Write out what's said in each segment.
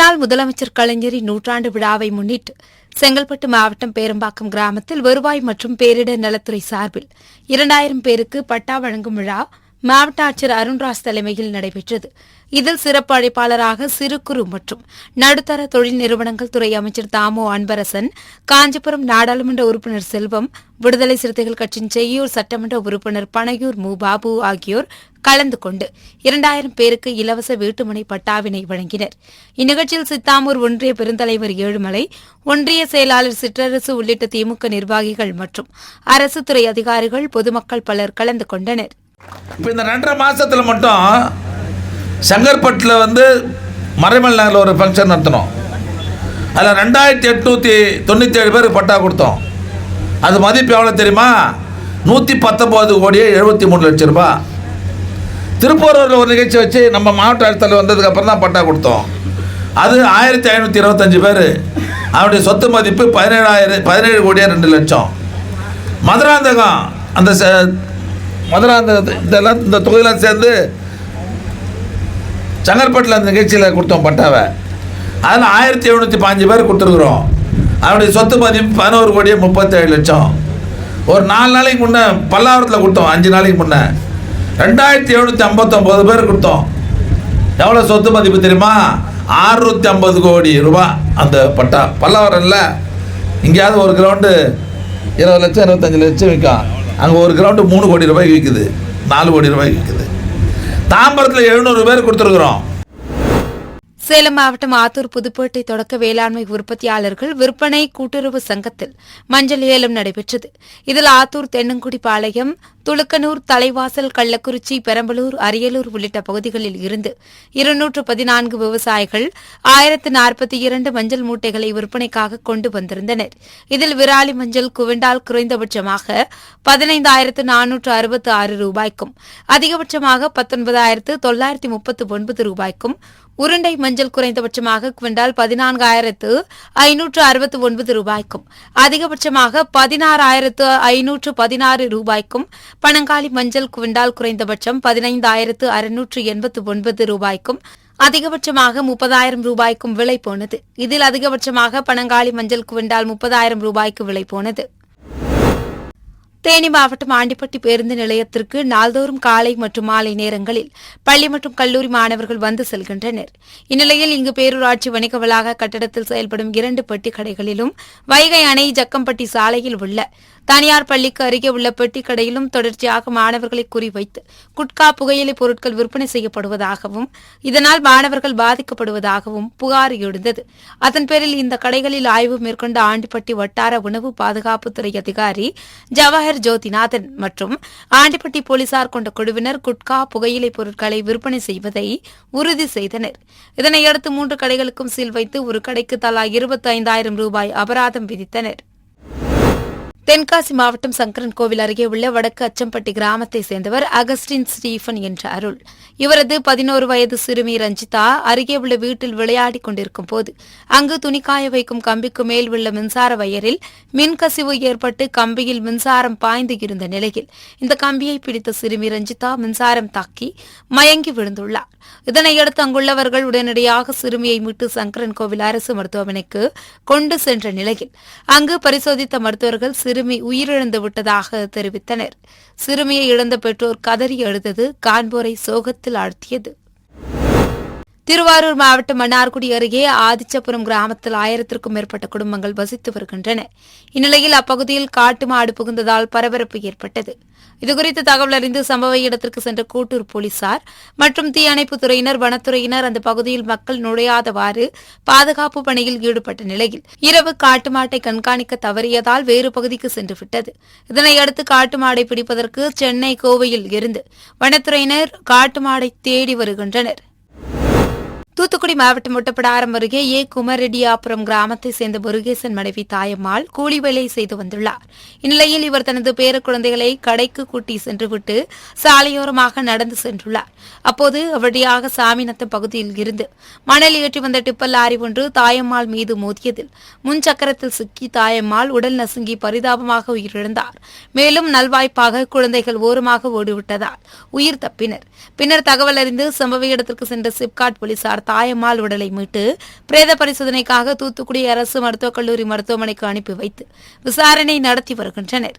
முன்னாள் முதலமைச்சர் கலைஞரின் நூற்றாண்டு விழாவை முன்னிட்டு செங்கல்பட்டு மாவட்டம் பேரம்பாக்கம் கிராமத்தில் வருவாய் மற்றும் பேரிடர் நலத்துறை சார்பில் இரண்டாயிரம் பேருக்கு பட்டா வழங்கும் விழா மாவட்ட ஆட்சியர் அருண்ராஜ் தலைமையில் நடைபெற்றது. இதில் சிறப்பு அழைப்பாளராக சிறு குறு மற்றும் நடுத்தர தொழில் நிறுவனங்கள் துறை அமைச்சர் தாமோ அன்பரசன் காஞ்சிபுரம் நாடாளுமன்ற உறுப்பினர் செல்வம் விடுதலை சிறுத்தைகள் கட்சியின் செய்யூர் சட்டமன்ற உறுப்பினர் பனையூர் மு பாபு ஆகியோர் கலந்து கொண்டு இரண்டாயிரம் பேருக்கு இலவச வீட்டுமனை பட்டாவினை வழங்கினர். இந்நிகழ்ச்சியில் சித்தாமூர் ஒன்றிய பெருந்தலைவர் ஏழுமலை ஒன்றிய செயலாளர் சிற்றரசு உள்ளிட்ட திமுக நிர்வாகிகள் மற்றும் அரசு துறை அதிகாரிகள் பொதுமக்கள் பலர் கலந்து கொண்டனர். இப்போ இந்த ரெண்டரை மாதத்தில் மட்டும் செங்கற்பட்டில் வந்து மறைமல் நகரில் ஒரு ஃபங்க்ஷன் நடத்தினோம் அதில் ரெண்டாயிரத்தி எட்நூற்றி தொண்ணூற்றி ஏழு பேருக்கு பட்டா கொடுத்தோம். அது மதிப்பு எவ்வளோ தெரியுமா? நூற்றி பத்தொம்போது கோடியே எழுபத்தி மூணு லட்சம் ரூபா திருப்பூரூரில் ஒரு நிகழ்ச்சி வச்சு நம்ம மாவட்ட ஆட்சித்தலைவர் வந்ததுக்கப்புறம் தான் பட்டா கொடுத்தோம். அது ஆயிரத்தி ஐநூற்றி இருபத்தஞ்சு பேர். அவருடைய சொத்து மதிப்பு பதினேழாயிரம் பதினேழு கோடியே ரெண்டு லட்சம். மதுராந்தகம் அந்த முதல்ல அந்த இதெல்லாம் இந்த தொகுதியெல்லாம் சேர்ந்து சங்கர்பட்டில் அந்த நிகழ்ச்சியில் கொடுத்தோம் பட்டாவை. அதில் ஆயிரத்தி எழுநூற்றி பாஞ்சு பேர் கொடுத்துருக்குறோம். அவருடைய சொத்து மதிப்பு பதினோரு கோடியே முப்பத்தேழு லட்சம். ஒரு நாலு நாளைக்கு முன்னே பல்லாவரத்தில் கொடுத்தோம் அஞ்சு நாளைக்கு முன்னே. ரெண்டாயிரத்தி எழுநூற்றி ஐம்பத்தொம்போது பேர் கொடுத்தோம். எவ்வளோ சொத்து மதிப்பு தெரியுமா? ஆறுநூற்றி ஐம்பது கோடி ரூபா அந்த பட்டா பல்லாவரம் இல்லை. எங்கேயாவது ஒரு கிரவுண்டு இருபது லட்சம் இருபத்தஞ்சு லட்சம் விற்கும். அங்கே ஒரு கிரவுண்டு மூணு கோடி ரூபாய்க்கு விற்குது நாலு கோடி ரூபாய்க்கு விற்குது தாம்பரத்தில் எழுநூறு பேர் கொடுத்துருக்குறோம். சேலம் மாவட்டம் ஆத்தூர் புதுப்பேட்டை தொடக்க வேளாண்மை உற்பத்தியாளர்கள் விற்பனை கூட்டுறவு சங்கத்தில் மஞ்சள் ஏலம் நடைபெற்றது. இதில் ஆத்தூர் தென்னங்குடி பாளையம் துலுக்கனூர் தலைவாசல் கள்ளக்குறிச்சி பெரம்பலூர் அரியலூர் உள்ளிட்ட பகுதிகளில் இருந்து இருநூற்று பதினான்கு விவசாயிகள் ஆயிரத்து நாற்பத்தி இரண்டு மஞ்சள் மூட்டைகளை விற்பனைக்காக கொண்டு வந்திருந்தனர். இதில் விராலி மஞ்சள் குவிண்டால் குறைந்தபட்சமாக பதினைந்தாயிரத்து நானூற்று அறுபத்து ஆறு ரூபாய்க்கும் அதிகபட்சமாக பத்தொன்பதாயிரத்து தொள்ளாயிரத்தி முப்பத்து ஒன்பது ரூபாய்க்கும் உருண்டை மஞ்சள் குறைந்தபட்சமாக குவிண்டால் பதினான்காயிரத்து ஐநூற்று அறுபத்து ஒன்பது ரூபாய்க்கும். அதிகபட்சமாக பதினாறாயிரத்து ஐநூற்று பதினாறு ரூபாய்க்கும். பனங்காலி மஞ்சள் குவிண்டால் குறைந்தபட்சம் பதினைந்தாயிரத்து அறுநூற்று எண்பத்து ஒன்பது ரூபாய்க்கும். அதிகபட்சமாக முப்பதாயிரம் ரூபாய்க்கும் விலை போனது. இதில் அதிகபட்சமாக பனங்காலி மஞ்சள் குவிண்டால் முப்பதாயிரம் ரூபாய்க்கு விலை போனது. தேனி மாவட்டம் ஆண்டிப்பட்டி பேருந்து நிலையத்திற்கு நாள்தோறும் காலை மற்றும் மாலை நேரங்களில் பள்ளி மற்றும் கல்லூரி மாணவர்கள் வந்து செல்கின்றனர். இந்நிலையில் இங்கு பேரூராட்சி வணிக வளாக கட்டடத்தில் செயல்படும் இரண்டு பெட்டி கடைகளிலும் வைகை அணை ஜக்கம்பட்டி சாலையில் உள்ள தனியார் பள்ளிக்கு அருகே உள்ள பெட்டி கடையிலும் தொடர்ச்சியாக மாணவர்களை குறிவைத்து குட்கா புகையிலை பொருட்கள் விற்பனை செய்யப்படுவதாகவும் இதனால் மாணவர்கள் பாதிக்கப்படுவதாகவும் புகார் எழுந்தது. அதன் பேரில் இந்த கடைகளில் ஆய்வு மேற்கொண்ட ஆண்டிப்பட்டி வட்டார உணவு பாதுகாப்புத்துறை அதிகாரி ஜவஹர் ஜோதிநாதன் மற்றும் ஆண்டிப்பட்டி போலீசார் கொண்ட குழுவினர் குட்கா புகையிலை பொருட்களை விற்பனை செய்வதை உறுதி செய்தனர். இதனையடுத்து மூன்று கடைகளுக்கும் சீல் வைத்து ஒரு கடைக்கு தலா இருபத்தி ஐந்தாயிரம் ரூபாய் அபராதம் விதித்தனர். தென்காசி மாவட்டம் சங்கரன் கோவில் அருகே உள்ள வடக்கு அச்சம்பட்டி கிராமத்தை சேர்ந்தவர் அகஸ்டின் ஸ்டீஃபன் என்ற அருள். இவரது பதினோரு வயது சிறுமி ரஞ்சிதா அருகே உள்ள வீட்டில் விளையாடிக் கொண்டிருக்கும் போது அங்கு துணிக்காய வைக்கும் கம்பிக்கு மேல் உள்ள மின்சார வயரில் மின்கசிவு ஏற்பட்டு கம்பியில் மின்சாரம் பாய்ந்து இருந்த நிலையில் இந்த கம்பியை பிடித்த சிறுமி ரஞ்சிதா மின்சாரம் தாக்கி மயங்கி விழுந்துள்ளார். இதனையடுத்து அங்குள்ளவர்கள் உடனடியாக சிறுமியை மீட்டு சங்கரன் கோவில் அரசு மருத்துவமனைக்கு கொண்டு சென்ற நிலையில் அங்கு பரிசோதித்த மருத்துவர்கள் சிறுமி உயிரிழந்து விட்டதாக தெரிவித்தனர். சிறுமியை இழந்த பெற்றோர் கதறி எழுதது கான்பூரை சோகத்தில் ஆழ்த்தியது. திருவாரூர் மாவட்டம் மன்னார்குடி அருகே ஆதிச்சபுரம் கிராமத்தில் ஆயிரத்திற்கும் மேற்பட்ட குடும்பங்கள் வசித்து வருகின்றன. இந்நிலையில் அப்பகுதியில் காட்டு மாடு புகுந்ததால் பரபரப்பு ஏற்பட்டது. இதுகுறித்து தகவல் அறிந்து சம்பவ இடத்திற்கு சென்ற கூட்டூர் போலீசார் மற்றும் தீயணைப்புத் துறையினர் வனத்துறையினர் அந்த பகுதியில் மக்கள் நுழையாதவாறு பாதுகாப்பு பணியில் ஈடுபட்ட நிலையில் இரவு காட்டு மாட்டை கண்காணிக்க தவறியதால் வேறு பகுதிக்கு சென்று விட்டது. இதனையடுத்து காட்டு மாடை பிடிப்பதற்கு சென்னை கோவையில் இருந்து வனத்துறையினர் காட்டு மாடை தேடி வருகின்றனர். தூத்துக்குடி மாவட்டம் ஒட்டப்படாரம் அருகே ஏ. குமரெட்டியாபுரம் கிராமத்தை சேர்ந்த முருகேசன் மனைவி தாயம்மாள் கூலி வேலை செய்து வந்துள்ளார். இந்நிலையில் இவர் தனது பேர குழந்தைகளை கடைக்கு கூட்டி சென்றுவிட்டு சாலையோரமாக நடந்து சென்றுள்ளார். அப்போது வழியாக சாமிநத்தம் பகுதியில் இருந்து மணல் ஏற்றி வந்த டிப்பர் லாரி ஒன்று தாயம்மாள் மீது மோதியதில் முன்சக்கரத்தில் சிக்கி தாயம்மாள் உடல் நசுங்கி பரிதாபமாக உயிரிழந்தார். மேலும் நல்வாய்ப்பாக குழந்தைகள் ஓரமாக ஓடிவிட்டதால் உயிர் தப்பினர். பின்னர் தகவல் அறிந்து சம்பவ இடத்திற்கு சென்ற சிப்காட் போலீசார் போலீசார் தாயம்மாள் உடலை மீட்டு பிரேத பரிசோதனைக்காக தூத்துக்குடி அரசு மருத்துவக் கல்லூரி மருத்துவமனைக்கு அனுப்பி வைத்து விசாரணை நடத்தி வருகின்றனர்.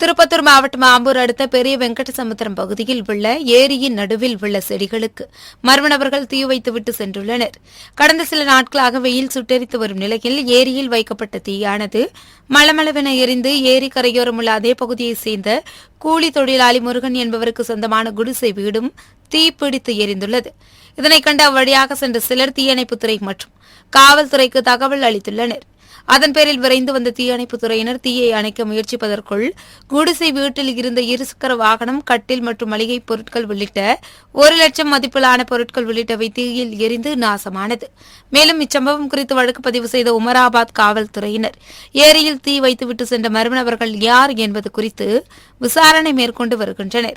திருப்பத்தூர் மாவட்டம் ஆம்பூர் அடுத்த பெரிய வெங்கடசமுத்திரம் பகுதியில் உள்ள ஏரியின் நடுவில் உள்ள செடிகளுக்கு மர்ம நபர்கள் தீ வைத்துவிட்டு சென்றுள்ளனர். கடந்த சில நாட்களாக வெயில் சுட்டெரித்து வரும் நிலையில் ஏரியில் வைக்கப்பட்ட தீயானது மளமளவென எரிந்து ஏரி கரையோரம் உள்ள அதே பகுதியைச் சேர்ந்த கூலி தொழிலாளி முருகன் என்பவருக்கு சொந்தமான குடிசை வீடும் தீப்பிடித்து எரிந்துள்ளது. இதனை கண்டு அவ்வழியாக சென்ற சிலர் தீயணைப்புத்துறை மற்றும் காவல்துறைக்கு தகவல் அளித்துள்ளனர். அதன் பேரில் விரைந்து வந்த தீயணைப்புத் துறையினர் தீயை அணைக்க முயற்சிப்பதற்குள் குடிசை வீட்டில் இருந்த இருசக்கர வாகனம் கட்டில் மற்றும் மளிகைப் பொருட்கள் உள்ளிட்ட ஒரு லட்சம் மதிப்பிலான பொருட்கள் உள்ளிட்டவை தீயில் எரிந்து நாசமானது. மேலும் இச்சம்பவம் குறித்து வழக்கு பதிவு செய்த உமராபாத் காவல்துறையினர் ஏரியில் தீ வைத்துவிட்டு சென்ற மர்ம நபர்கள் யார் என்பது குறித்து விசாரணை மேற்கொண்டு வருகின்றனர்.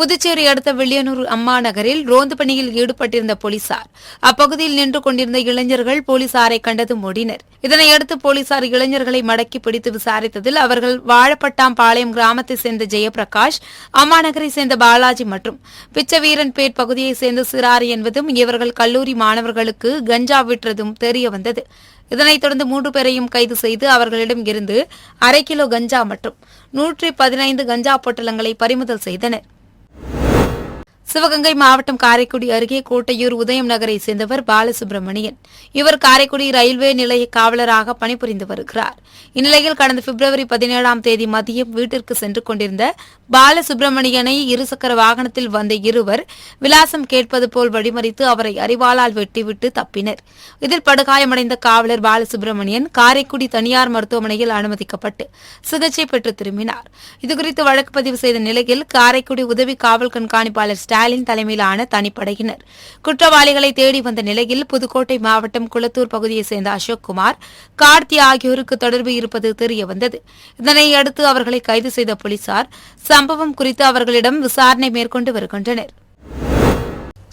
புதுச்சேரி அடுத்த வில்லியனூர் அம்மா நகரில் ரோந்து பணியில் ஈடுபட்டிருந்த போலீசார். அப்பகுதியில் நின்று கொண்டிருந்த இளைஞர்கள் போலீசாரை கண்டதும் ஓடினர் இதனையடுத்து போலீசார் இளைஞர்களை மடக்கி பிடித்து விசாரித்ததில் அவர்கள் வாழப்பட்டாம் பாளையம் கிராமத்தைச் சேர்ந்த ஜெயபிரகாஷ் அம்மா நகரை சேர்ந்த பாலாஜி மற்றும் பிச்சவீரன்பேட் பகுதியைச் சேர்ந்த சிறாரி என்பதும் இவர்கள் கல்லூரி மாணவர்களுக்கு கஞ்சா விற்றதும் தெரியவந்தது இதனைத் தொடர்ந்து மூன்று பேரையும் கைது செய்து அவர்களிடம் இருந்து அரை கிலோ கஞ்சா மற்றும் நூற்றி பதினைந்து கஞ்சா பொட்டலங்களை பறிமுதல் செய்தனர். சிவகங்கை மாவட்டம் காரைக்குடி அருகே கோட்டையூர் உதயம் நகரை சேர்ந்தவர் பாலசுப்ரமணியன். இவர் காரைக்குடி ரயில்வே நிலைய காவலராக பணிபுரிந்து வருகிறார். இந்நிலையில் கடந்த பிப்ரவரி பதினேழாம் தேதி மதியம் வீட்டிற்கு சென்று கொண்டிருந்த பாலசுப்ரமணியனை இருசக்கர வாகனத்தில் வந்த இருவர் விலாசம் கேட்பது போல் வழிமறித்து அவரை அறிவாளால் வெட்டிவிட்டு தப்பினர். இதில் படுகாயமடைந்த காவலர் பாலசுப்ரமணியன் காரைக்குடி தனியார் மருத்துவமனையில் அனுமதிக்கப்பட்டு சிகிச்சை பெற்று திரும்பினார். இதுகுறித்து வழக்கு பதிவு செய்த நிலையில் காரைக்குடி உதவி காவல் கண்காணிப்பாளர் ஸ்டாலின் தலைமையிலான தனிப்படையினர். குற்றவாளிகளை தேடி வந்த நிலையில் புதுக்கோட்டை மாவட்டம் குளத்தூர் பகுதியைச் சேர்ந்த அசோக்குமார் கார்த்தி ஆகியோருக்கு தொடர்பு இருப்பது தெரியவந்தது இதனையடுத்து அவர்களை கைது செய்த போலீசார் சம்பவம் குறித்து அவர்களிடம் விசாரணை மேற்கொண்டு வருகின்றனர்.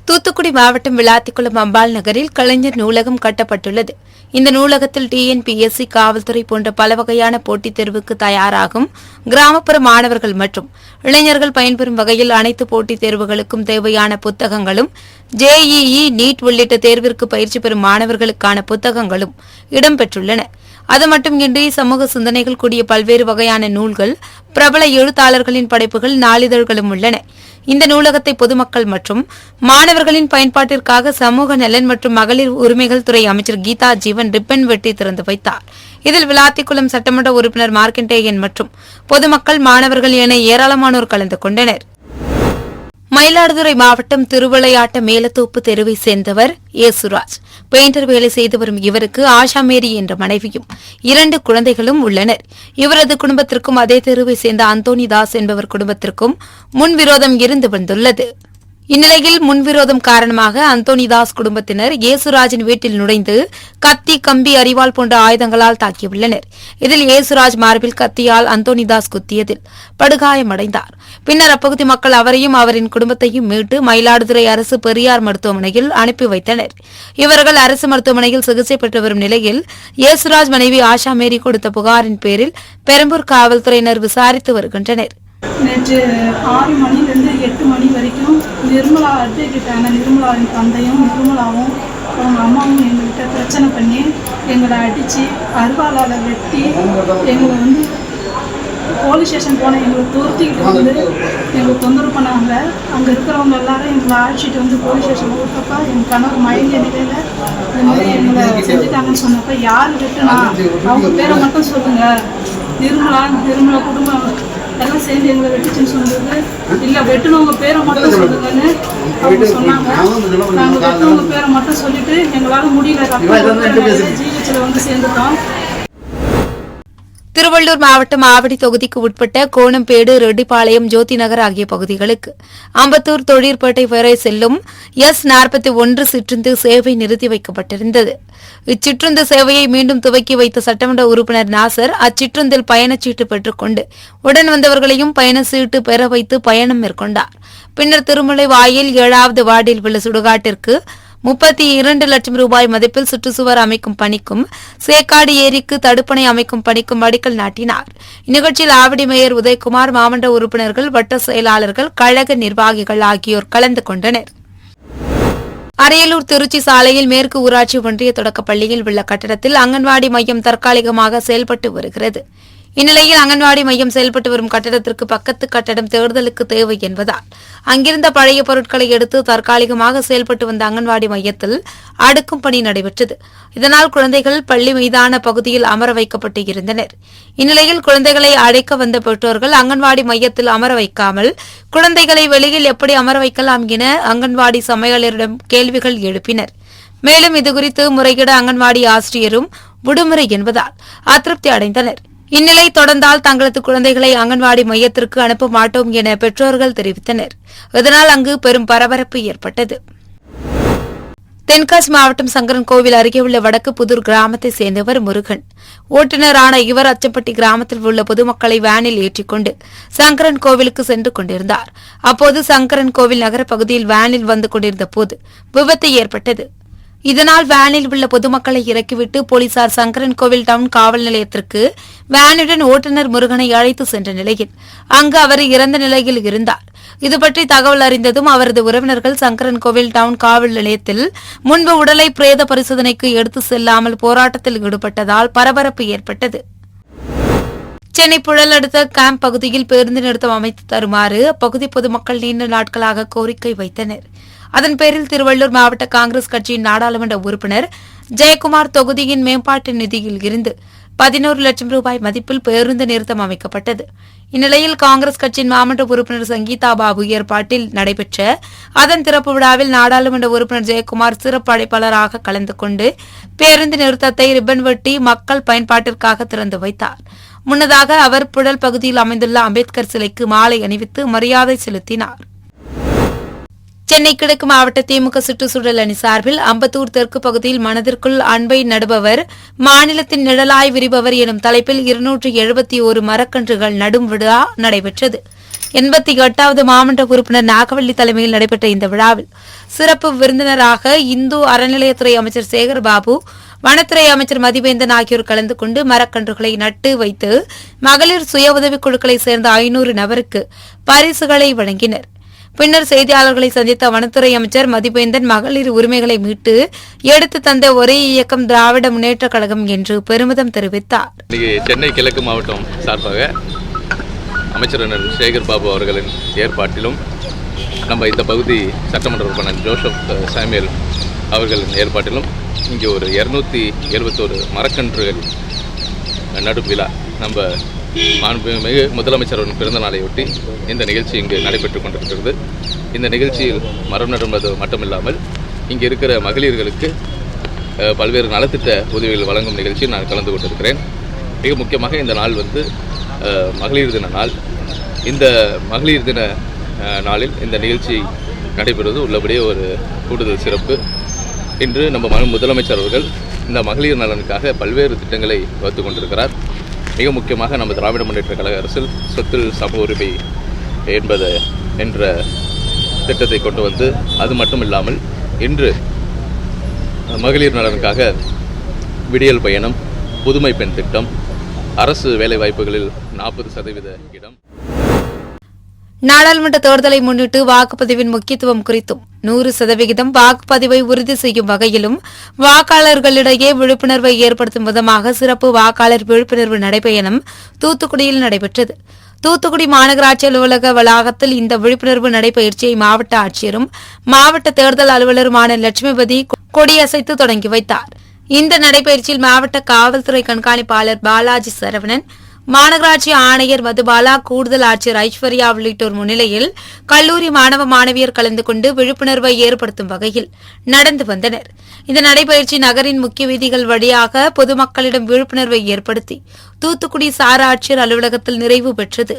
தூத்துக்குடி மாவட்டம் விளாத்திக்குளம் அம்பாள் நகரில் கலைஞர் நூலகம் கட்டப்பட்டுள்ளது. இந்த நூலகத்தில் டிஎன்பிஎஸ்சி காவல்துறை போன்ற பல வகையான போட்டித் தேர்வுக்கு தயாராகும் கிராமப்புற மாணவர்கள் மற்றும் இளைஞர்கள் பயன்பெறும் வகையில் அனைத்து போட்டித் தேர்வுகளுக்கும் தேவையான புத்தகங்களும் ஜேஇஇ நீட் உள்ளிட்ட தேர்விற்கு பயிற்சி பெறும் மாணவர்களுக்கான புத்தகங்களும் இடம்பெற்றுள்ளன. அது மட்டுமின்றி சமூக சிந்தனைகள் கூடிய பல்வேறு வகையான நூல்கள் பிரபல எழுத்தாளர்களின் படைப்புகள் நாளிதழ்களும் உள்ளன. இந்த நூலகத்தை பொதுமக்கள் மற்றும் மாணவர்களின் பயன்பாட்டிற்காக சமூக நலன் மற்றும் மகளிர் உரிமைகள் துறை அமைச்சர் கீதா ஜீவன் ரிப்பன் வெட்டி திறந்து வைத்தார். இதில் விளாத்திக்குளம் சட்டமன்ற உறுப்பினர் மார்க்கண்டேயன் மற்றும் பொதுமக்கள் மாணவர்கள் என ஏராளமானோர் கலந்து கொண்டனர். மயிலாடுதுறை மாவட்டம் திருவிளையாட்ட மேலத்தோப்பு தெருவை சேர்ந்தவர் ஏசுராஜ். பெயிண்டர் வேலை செய்து வரும் இவருக்கு ஆஷா மேரி என்ற மனைவியும் இரண்டு குழந்தைகளும் உள்ளனர். இவரது குடும்பத்திற்கும் அதே தெருவை சேர்ந்த அந்தோனி தாஸ் என்பவர் குடும்பத்திற்கும் முன்விரோதம் இருந்து வந்துள்ளது. இந்நிலையில் முன்விரோதம் காரணமாக அந்தோனிதாஸ் குடும்பத்தினர் ஏசுராஜின் வீட்டில் நுழைந்து கத்தி கம்பி அரிவாள் போன்ற ஆயுதங்களால் தாக்கியுள்ளனர். இதில் ஏசுராஜ் மார்பில் கத்தியால் அந்தோனிதாஸ் குத்தியதில் படுகாயமடைந்தார். பின்னர் அப்பகுதி மக்கள் அவரையும் அவரின் குடும்பத்தையும் மீட்டு மயிலாடுதுறை அரசு பெரியார் மருத்துவமனையில் அனுப்பி வைத்தனர். இவர்கள் அரசு மருத்துவமனையில் சிகிச்சை பெற்று வரும் நிலையில் ஏசுராஜ் மனைவி ஆஷா மேரி கொடுத்த புகாரின் பேரில் பெரம்பூர் காவல்துறையினர் விசாரித்து வருகின்றனர். நேற்று ஆறு மணிலேருந்து எட்டு மணி வரைக்கும் நிர்மலா அட்வொகேட்டான நிர்மலாவின் தந்தையும் நிர்மலாவும் அவங்க அம்மாவும் எங்கள்கிட்ட பிரச்சனை பண்ணி எங்களை அடித்து அருவாளால் வெட்டி எங்களை வந்து போலீஸ் ஸ்டேஷன் போன எங்களை துரத்திக்கிட்டு வந்து எங்களை தொந்தரவு பண்ணாங்க. அங்கே இருக்கிறவங்க எல்லாரும் எங்களை அழைச்சிட்டு வந்து போலீஸ் ஸ்டேஷன் விட்டப்ப எங்கள் கணவர் மயங்கிய நிலையில் இந்த மாதிரி எங்களை செஞ்சுட்டாங்கன்னு சொன்னப்ப யார் வெட்டினா? அவங்க பேரை மட்டும் சொல்லுங்கள் நிர்மலா நிர்மலா குடும்பம் எல்லாம் சேர்ந்து எங்களை வெட்டுச்சுன்னு சொன்னது இல்லை வெட்டுனவங்க பேரை மட்டும் சொல்லுங்கன்னு அவங்க சொன்னாங்க. நாங்கள் வெட்டுனவங்க பேரை மட்டும் சொல்லிட்டு எங்களால் முடியல. ஜிஹெச்சில் வந்து சேர்ந்துட்டோம். திருவள்ளூர் மாவட்டம் ஆவடி தொகுதிக்கு உட்பட்ட கோணம்பேடு ரெட்டிப்பாளையம் ஜோதி நகர் ஆகிய பகுதிகளுக்கு அம்பத்தூர் தொழிற்பேட்டை வரை செல்லும் எஸ் நாற்பத்தி ஒன்று சிற்றுந்து சேவை நிறுத்தி வைக்கப்பட்டிருந்தது. இச்சிற்றுந்து சேவையை மீண்டும் துவக்கி வைத்த சட்டமன்ற உறுப்பினர் நாசர் அச்சிற்றுந்தில் பயணச்சீட்டு பெற்றுக்கொண்டு உடன் வந்தவர்களையும் பயண சீட்டு பெற வைத்து பயணம் மேற்கொண்டார். பின்னர் திருமலை வாயில் ஏழாவது வார்டில் உள்ள சுடுகாட்டிற்கு முப்பத்தி இரண்டு லட்சம் ரூபாய் மதிப்பில் சுற்றுச்சுவர் அமைக்கும் பணிக்கும் சேக்காடு ஏரிக்கு தடுப்பணை அமைக்கும் பணிக்கும் அடிக்கல் நாட்டினார். இந்நிகழ்ச்சியில் ஆவடி மேயர் உதயகுமார் மாவட்ட உறுப்பினர்கள் வட்ட செயலாளர்கள் கழக நிர்வாகிகள் ஆகியோர் கலந்து கொண்டனர். அரியலூர் திருச்சி சாலையில் மேற்கு ஊராட்சி ஒன்றிய தொடக்கப் பள்ளியில் உள்ள கட்டடத்தில் அங்கன்வாடி மையம் தற்காலிகமாக செயல்பட்டு வருகிறது. இந்நிலையில் அங்கன்வாடி மையம் செயல்பட்டு வரும் கட்டடத்திற்கு பக்கத்து கட்டடம் தேர்தலுக்கு தேவை என்பதால் அங்கிருந்த பழைய பொருட்களை எடுத்து தற்காலிகமாக செயல்பட்டு வந்த அங்கன்வாடி மையத்தில் அடுக்கும் பணி நடைபெற்றது. இதனால் குழந்தைகள் பள்ளி மீதான பகுதியில் அமர வைக்கப்பட்டு இருந்தனர். இந்நிலையில் குழந்தைகளை அழைக்க வந்த பெற்றோர்கள் அங்கன்வாடி மையத்தில் அமர வைக்காமல் குழந்தைகளை வெளியில் எப்படி அமர வைக்கலாம் என அங்கன்வாடி சமையலரிடம் கேள்விகள் எழுப்பினர். மேலும் இதுகுறித்து முறையிட அங்கன்வாடி ஆசிரியரும் விடுமுறை என்பதால் அதிருப்தி அடைந்தனர். இந்நிலை தொடர்ந்தால் தங்களது குழந்தைகளை அங்கன்வாடி மையத்திற்கு அனுப்ப மாட்டோம் என பெற்றோர்கள் தெரிவித்தனர். இதனால் அங்கு பெரும் பரபரப்பு ஏற்பட்டது. தென்காசி மாவட்டம் சங்கரன் கோவில் அருகே உள்ள வடக்கு புதூர் கிராமத்தை சேர்ந்தவர் முருகன். ஓட்டுநரான இவர் அச்சம்பட்டி கிராமத்தில் உள்ள பொதுமக்களை வேனில் ஏற்றிக்கொண்டு சங்கரன் கோவிலுக்கு சென்று கொண்டிருந்தார். அப்போது சங்கரன் கோவில் நகர பகுதியில் வேனில் வந்து கொண்டிருந்த போது விபத்து ஏற்பட்டது. இதனால் வேனில் உள்ள பொதுமக்களை இறக்கிவிட்டு போலீசார் சங்கரன் கோவில் டவுன் காவல் நிலையத்திற்கு வேனுடன் ஓட்டுநர் முருகனை அழைத்து சென்ற நிலையில் அங்கு அவர் இறந்த நிலையில் இருந்தார். இதுபற்றி தகவல் அறிந்ததும் அவரது உறவினர்கள் சங்கரன் கோவில் டவுன் காவல் நிலையத்தில் முன்பு உடலை பிரேத பரிசோதனைக்கு எடுத்து செல்லாமல் போராட்டத்தில் ஈடுபட்டதால் பரபரப்பு ஏற்பட்டது. சென்னை புழல் அடுத்த கேம்ப் பகுதியில் பேருந்து நிறுத்தம் அமைத்து தருமாறு அப்பகுதி பொதுமக்கள் நீண்ட நாட்களாக கோரிக்கை வைத்தனர். அதன் பேரில் திருவள்ளூர் மாவட்ட காங்கிரஸ் கட்சியின் நாடாளுமன்ற உறுப்பினர் ஜெயக்குமார் தொகுதியின் மேம்பாட்டு நிதியில் இருந்து பதினோரு லட்சம் ரூபாய் மதிப்பில் பேருந்து நிறுத்தம் அமைக்கப்பட்டது. இந்நிலையில் காங்கிரஸ் கட்சியின் மாமன்ற உறுப்பினர் சங்கீதா பாபு ஏற்பாட்டில் நடைபெற்ற அதன் திறப்பு விழாவில் நாடாளுமன்ற உறுப்பினர் ஜெயக்குமார் சிறப்பு அழைப்பாளராக கலந்து கொண்டு பேருந்து நிறுத்தத்தை ரிப்பன் வெட்டி மக்கள் பயன்பாட்டிற்காக திறந்து வைத்தார். முன்னதாக அவர் புழல் பகுதியில் அமைந்துள்ள அம்பேத்கர் சிலைக்கு மாலை அணிவித்து மரியாதை செலுத்தினார். சென்னை கிழக்கு மாவட்ட திமுக சுற்றுச்சூழல் அணி சார்பில் அம்பத்தூர் தெற்கு பகுதியில் மனதிற்குள் அன்பை நடுபவர் மாநிலத்தின் நிழலாய் விரிபவர் எனும் தலைப்பில் இருநூற்று எழுபத்தி ஒரு மரக்கன்றுகள் நடும் விழா நடைபெற்றது. எண்பத்தி எட்டாவது மாமன்ற உறுப்பினர் நாகவள்ளி தலைமையில் நடைபெற்ற இந்த விழாவில் சிறப்பு விருந்தினராக இந்து அறநிலையத்துறை அமைச்சர் சேகர் பாபு வனத்துறை அமைச்சர் மதிவேந்தன் ஆகியோர் கலந்து கொண்டு மரக்கன்றுகளை நட்டு வைத்து மகளிர் சுய உதவிக் குழுக்களைச் சேர்ந்த ஐநூறு நபருக்கு பரிசுகளை வழங்கினர். பின்னர் செய்தியாளர்களை சந்தித்த வனத்துறை அமைச்சர் மதிவேந்தன் மகளிர் உரிமைகளை மீட்டு எடுத்து தந்த ஒரே இயக்கம் திராவிட முன்னேற்றக் கழகம் என்று பெருமிதம் தெரிவித்தார். சென்னை கிழக்கு மாவட்டம் சார்பாக அமைச்சர் சேகர் பாபு அவர்களின் ஏற்பாட்டிலும் நம்ம இந்த பகுதி சட்டமன்ற உறுப்பினர் ஜோசப் சாமியல் அவர்களின் ஏற்பாட்டிலும் இங்கே ஒரு இரநூத்தி எழுபத்தோரு மரக்கன்றுகள் நடும் விழா நம்ம மாண்புமிகு முதலமைச்சரின் பிறந்த நாளையொட்டி இந்த நிகழ்ச்சி இங்கு நடைபெற்று கொண்டிருக்கிறது. இந்த நிகழ்ச்சியில் மரம் நடுவது மட்டுமில்லாமல் இங்கே இருக்கிற மகளிர்களுக்கு பல்வேறு நலத்திட்ட உதவிகள் வழங்கும் நிகழ்ச்சியில் நான் கலந்து கொண்டிருக்கிறேன். மிக முக்கியமாக இந்த நாள் வந்து மகளிர் தின நாள். இந்த மகளிர் தின நாளில் இந்த நிகழ்ச்சி நடைபெறுவது உள்ளபடியே ஒரு கூடுதல் சிறப்பு. இன்று நம்ம முதலமைச்சர் அவர்கள் இந்த மகளிர் நலனுக்காக பல்வேறு திட்டங்களை வகுத்து கொண்டிருக்கிறார். மிக முக்கியமாக நம்ம திராவிட முன்னேற்ற கழக அரசில் சொத்தில் சம உரிமை என்பது என்ற திட்டத்தை கொண்டு வந்து அது மட்டும் இல்லாமல் இன்று மகளிர் நலனுக்காக விடியல் பயணம் புதுமை பெண் திட்டம் அரசு வேலைவாய்ப்புகளில் நாற்பது சதவீத இடம். நாடாளுமன்ற தேர்தலை முன்னிட்டு வாக்குப்பதிவின் முக்கியத்துவம் குறித்தும் நூறு சதவிகிதம் வாக்குப்பதிவை உறுதி செய்யும் வகையிலும் வாக்காளர்களிடையே விழிப்புணர்வை ஏற்படுத்தும் விதமாக சிறப்பு வாக்காளர் விழிப்புணர்வு நடைபயணம் தூத்துக்குடியில் நடைபெற்றது. தூத்துக்குடி மாநகராட்சி அலுவலக வளாகத்தில் இந்த விழிப்புணர்வு நடைபயிற்சியை மாவட்ட ஆட்சியரும் மாவட்ட தேர்தல் அலுவலருமான லட்சுமிபதி கொடியசைத்து தொடங்கி வைத்தார். இந்த நடைபயிற்சியில் மாவட்ட காவல்துறை கண்காணிப்பாளர் பாலாஜி சரவணன் மாநகராட்சி ஆணையர் மதுபாலா கூடுதல் ஆட்சியர் ஐஸ்வர்யா உள்ளிட்டோர் முன்னிலையில் கல்லூரி மாணவ மாணவியர் கலந்து கொண்டு விழிப்புணர்வை ஏற்படுத்தும் வகையில் நடந்து வந்தனர். இந்த நடைபயிற்சி நகரின் முக்கிய வீதிகள் வழியாக பொதுமக்களிடம் விழிப்புணர்வை ஏற்படுத்தி தூத்துக்குடி சார ஆட்சியர் அலுவலகத்தில் நிறைவு பெற்றது.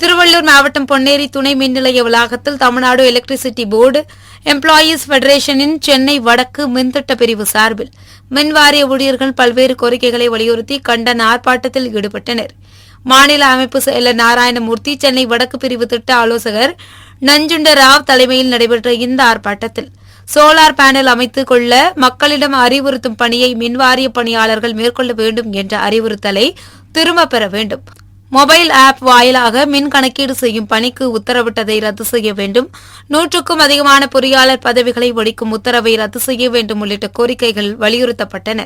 திருவள்ளூர் மாவட்டம் பொன்னேரி துணை மின் நிலைய வளாகத்தில் தமிழ்நாடு எலக்ட்ரிசிட்டி போர்டு எம்ப்ளாயீஸ் ஃபெடரேஷனின் சென்னை வடக்கு மின்திட்ட பிரிவு சார்பில் மின் வாரிய ஊழியர்கள் பல்வேறு கோரிக்கைகளை வலியுறுத்தி கண்டன ஆர்ப்பாட்டத்தில் ஈடுபட்டனர். மாநில அமைப்பு செயலர் நாராயணமூர்த்தி சென்னை வடக்கு பிரிவு திட்ட ஆலோசகர் நஞ்சுண்ட ராவ் தலைமையில் நடைபெற்ற இந்த ஆர்ப்பாட்டத்தில் சோலார் பேனல் அமைத்துக் கொள்ள மக்களிடம் அறிவுறுத்தும் பணியை மின்வாரிய பணியாளர்கள் மேற்கொள்ள வேண்டும் என்ற அறிவுறுத்தலை திரும்ப பெற வேண்டும். மொபைல் ஆப் வாயிலாக மின் கணக்கீடு செய்யும் பணிக்கு உத்தரவிட்டதை ரத்து செய்ய வேண்டும். நூற்றுக்கும் அதிகமான பொறியாளர் பதவிகளை ஒழிக்கும் உத்தரவை ரத்து செய்ய வேண்டும் உள்ளிட்ட கோரிக்கைகள் வலியுறுத்தப்பட்டன.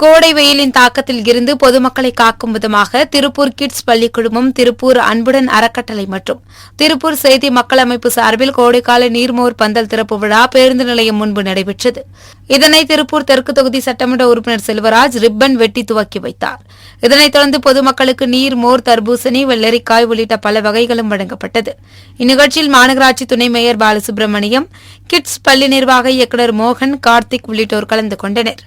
கோடை வெயிலின் தாக்கத்தில் இருந்து பொதுமக்களை காக்கும் விதமாக திருப்பூர் கிட்ஸ் பள்ளிக்குழுமம் திருப்பூர் அன்புடன் அறக்கட்டளை மற்றும் திருப்பூர் செய்தி மக்கள் அமைப்பு சார்பில் கோடைக்கால நீர்மோர் பந்தல் திறப்பு விழா பேருந்து நிலையம் முன்பு நடைபெற்றது. இதனை திருப்பூர் தெற்கு தொகுதி சட்டமன்ற உறுப்பினர் செல்வராஜ் ரிப்பன் வெட்டி துவக்கி வைத்தார். இதனைத் தொடர்ந்து பொதுமக்களுக்கு நீர் மோர் தர்பூசணி வெள்ளரிக்காய் உள்ளிட்ட பல வகைகளும் வழங்கப்பட்டது. இந்நிகழ்ச்சியில் மாநகராட்சி துணை மேயர் பாலசுப்ரமணியம் கிட்ஸ் பள்ளி நிர்வாக இயக்குநர் மோகன் கார்த்திக் உள்ளிட்டோர் கலந்து கொண்டனர்.